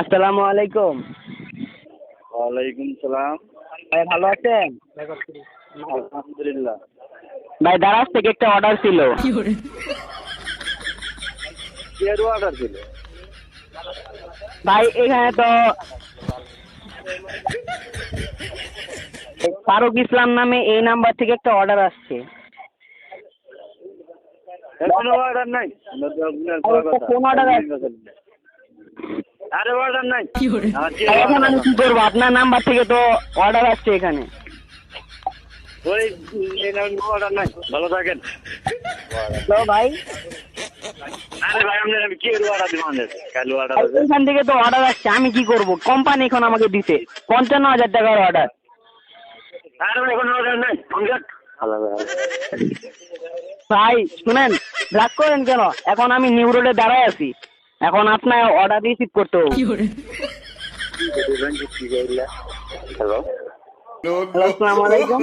আসসালামু আলাইকুম ওয়ালাইকুম সালাম। ভাই ভালো আছেন? আলহামদুলিল্লাহ। ভাই দারাজ থেকে একটা অর্ডার ছিল। অর্ডার ছিল। ভাই এখানে তো ফারুক ইসলাম নামে এই নাম্বার থেকে একটা অর্ডার আসছে। কোনো অর্ডার নাই। order আছে। আরে অর্ডার নাই। আমার কি ভাই, এখন আমি কি করব? আপনার নাম্বার থেকে তো অর্ডার আসছে এখানে। ওই অর্ডার নাই। ভালো থাকেন। তো ভাই আরে ভাই আপনার আমি কি আর অর্ডার দিব আমাদের কালু অর্ডার আছে এখান থেকে তো অর্ডার আসছে আমি কি করব? কোম্পানি এখন আমাকে দিতে পঞ্চান্ন হাজার টাকার অর্ডার ভাই শুনেন রাগ করেন কেন? এখন আমি নিউ রোডে দাঁড়ায় আছি। এখন আপনার অর্ডার রিসিভ করতে হবে হ্যালো হ্যালো আসসালামু আলাইকুম.